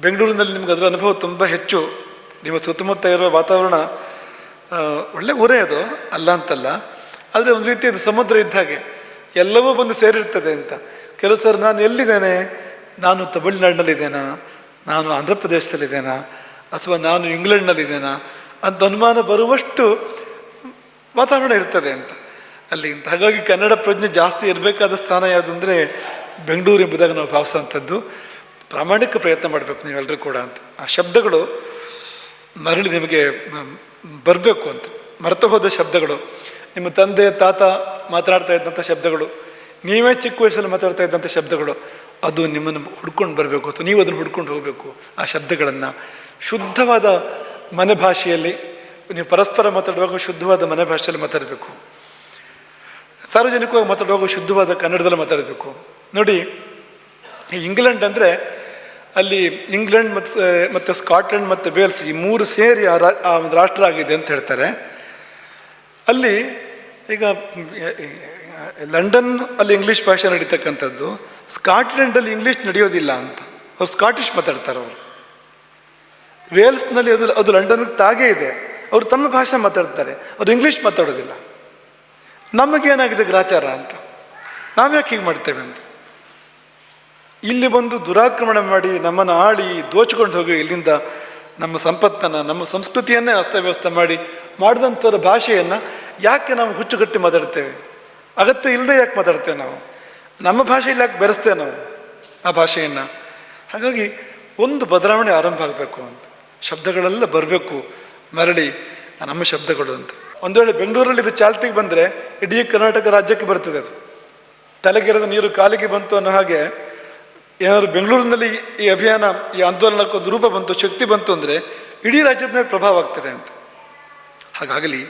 ಬೆಂಗಳೂರಿನಲ್ಲಿ ನಿಮ್ಗೆ ಅದರ ಅನುಭವ ತುಂಬ ಹೆಚ್ಚು. ನಿಮ್ಮ ಸುತ್ತಮುತ್ತ ಇರೋ ವಾತಾವರಣ ಒಳ್ಳೆ ಊರೇ ಅದು, ಅಲ್ಲ ಅಂತಲ್ಲ. ಆದರೆ ಒಂದು ರೀತಿ ಅದು ಸಮುದ್ರ ಇದ್ದ ಹಾಗೆ, ಎಲ್ಲವೂ ಬಂದು ಸೇರಿರ್ತದೆ ಅಂತ. ಕೆಲವು ಸರ್ ನಾನು ಎಲ್ಲಿದ್ದೇನೆ? ನಾನು ತಮಿಳುನಾಡಿನಲ್ಲಿದ್ದೇನಾ? ನಾನು ಆಂಧ್ರ ಪ್ರದೇಶದಲ್ಲಿದ್ದೇನಾ ಅಥವಾ ನಾನು ಇಂಗ್ಲೆಂಡ್ನಲ್ಲಿದ್ದೇನಾ? ಅಂತ ಅನುಮಾನ ಬರುವಷ್ಟು ವಾತಾವರಣ ಇರ್ತದೆ ಅಂತ. ಅಲ್ಲಿ ಅಂತ ಹಾಗಾಗಿ ಕನ್ನಡ ಪ್ರಜ್ಞೆ ಜಾಸ್ತಿ ಇರಬೇಕಾದ ಸ್ಥಾನ ಯಾವುದು ಅಂದರೆ ಬೆಂಗಳೂರು ಎಂಬುದಾಗಿ ನಾವು ಭಾವಿಸೋಂಥದ್ದು ಪ್ರಾಮಾಣಿಕ ಪ್ರಯತ್ನ ಮಾಡಬೇಕು ನೀವೆಲ್ಲರೂ ಕೂಡ ಅಂತ. ಆ ಶಬ್ದಗಳು ಮರಳಿ ನಿಮಗೆ ಬರಬೇಕು ಅಂತ. ಮರೆತು ಹೋದ ಶಬ್ದಗಳು, ನಿಮ್ಮ ತಂದೆ, ತಾತ ಮಾತಾಡ್ತಾ ಇದ್ದಂಥ ಶಬ್ದಗಳು, ನೀವೇ ಚಿಕ್ಕ ವಯಸ್ಸಲ್ಲಿ ಮಾತಾಡ್ತಾ ಇದ್ದಂಥ ಶಬ್ದಗಳು, ಅದು ನಿಮ್ಮನ್ನು ಹುಡ್ಕೊಂಡು ಬರಬೇಕು ಅಥವಾ ನೀವು ಅದನ್ನು ಹುಡ್ಕೊಂಡು ಹೋಗಬೇಕು. ಆ ಶಬ್ದಗಳನ್ನು ಶುದ್ಧವಾದ ಮನೆ ಭಾಷೆಯಲ್ಲಿ ನೀವು ಪರಸ್ಪರ ಮಾತಾಡುವಾಗ ಶುದ್ಧವಾದ ಮನೆ ಭಾಷೆಯಲ್ಲಿ ಮಾತಾಡಬೇಕು. ಸಾರ್ವಜನಿಕವಾಗಿ ಮಾತಾಡುವಾಗ ಶುದ್ಧವಾದ ಕನ್ನಡದಲ್ಲಿ ಮಾತಾಡಬೇಕು. ನೋಡಿ ಇಂಗ್ಲೆಂಡ್ ಅಂದರೆ ಅಲ್ಲಿ ಇಂಗ್ಲೆಂಡ್ ಮತ್ತು ಮತ್ತು ಸ್ಕಾಟ್ಲೆಂಡ್ ಮತ್ತು ವೇಲ್ಸ್ ಈ ಮೂರು ಸೇರಿ ಆ ಒಂದು ರಾಷ್ಟ್ರ ಆಗಿದೆ ಅಂತ ಹೇಳ್ತಾರೆ. ಅಲ್ಲಿ ಈಗ ಲಂಡನ್ ಅಲ್ಲಿ ಇಂಗ್ಲೀಷ್ ಭಾಷೆ ನಡೀತಕ್ಕಂಥದ್ದು, ಸ್ಕಾಟ್ಲೆಂಡಲ್ಲಿ ಇಂಗ್ಲೀಷ್ ನಡೆಯೋದಿಲ್ಲ ಅಂತ. ಅವ್ರು ಸ್ಕಾಟಿಷ್ ಮಾತಾಡ್ತಾರೆ ಅವರು. ವೇಲ್ಸ್ನಲ್ಲಿ ಅದು ಅದು ಲಂಡನ್ಗೆ ತಾಗೇ ಇದೆ. ಅವರು ತಮ್ಮ ಭಾಷೆ ಮಾತಾಡ್ತಾರೆ. ಅವ್ರು ಇಂಗ್ಲೀಷ್ ಮಾತಾಡೋದಿಲ್ಲ. ನಮಗೇನಾಗಿದೆ ಗ್ರಾಚಾರ ಅಂತ? ನಾವ್ಯಾಕೆ ಹೀಗೆ ಮಾಡ್ತೇವೆ ಅಂತ? ಇಲ್ಲಿ ಬಂದು ದುರಾಕ್ರಮಣ ಮಾಡಿ ನಮ್ಮನ್ನು ಆಳಿ ದೋಚಿಕೊಂಡು ಹೋಗಿ ಇಲ್ಲಿಂದ ನಮ್ಮ ಸಂಪತ್ತನ್ನು, ನಮ್ಮ ಸಂಸ್ಕೃತಿಯನ್ನೇ ಅಸ್ತವ್ಯಸ್ತ ಮಾಡಿ ಮಾಡಿದಂಥವ್ರ ಭಾಷೆಯನ್ನು ಯಾಕೆ ನಾವು ಹುಚ್ಚುಗಟ್ಟಿ ಮಾತಾಡ್ತೇವೆ? ಅಗತ್ಯ ಇಲ್ಲದೆ ಯಾಕೆ ಮಾತಾಡ್ತೇವೆ ನಾವು? ನಮ್ಮ ಭಾಷೆಯಲ್ಲಿ ಯಾಕೆ ಬೆರೆಸ್ತೇವೆ ನಾವು ಆ ಭಾಷೆಯನ್ನು? ಹಾಗಾಗಿ ಒಂದು ಬದಲಾವಣೆ ಆರಂಭ ಆಗಬೇಕು ಅಂತ. ಶಬ್ದಗಳೆಲ್ಲ ಬರಬೇಕು, ಮರಳಿ ನಮ್ಮ ಶಬ್ದಗಳು ಅಂತ. ಒಂದು ವೇಳೆ ಬೆಂಗಳೂರಲ್ಲಿ ಇದು ಚಾಲ್ತಿಗೆ ಬಂದರೆ ಇಡೀ ಕರ್ನಾಟಕ ರಾಜ್ಯಕ್ಕೆ ಬರ್ತದೆ ಅದು. ತಲೆಗೆರೆದ ನೀರು ಕಾಲಿಗೆ ಬಂತು ಅನ್ನೋ ಹಾಗೆ ಏನಾದ್ರು ಬೆಂಗಳೂರಿನಲ್ಲಿ ಈ ಅಭಿಯಾನ, ಈ ಆಂದೋಲನಕ್ಕೊಂದು ರೂಪ ಬಂತು, ಶಕ್ತಿ ಬಂತು ಅಂದರೆ ಇಡೀ ರಾಜ್ಯದ ಮೇಲೆ ಪ್ರಭಾವ ಆಗ್ತದೆ ಅಂತ. ಹಾಗಾಗಲಿ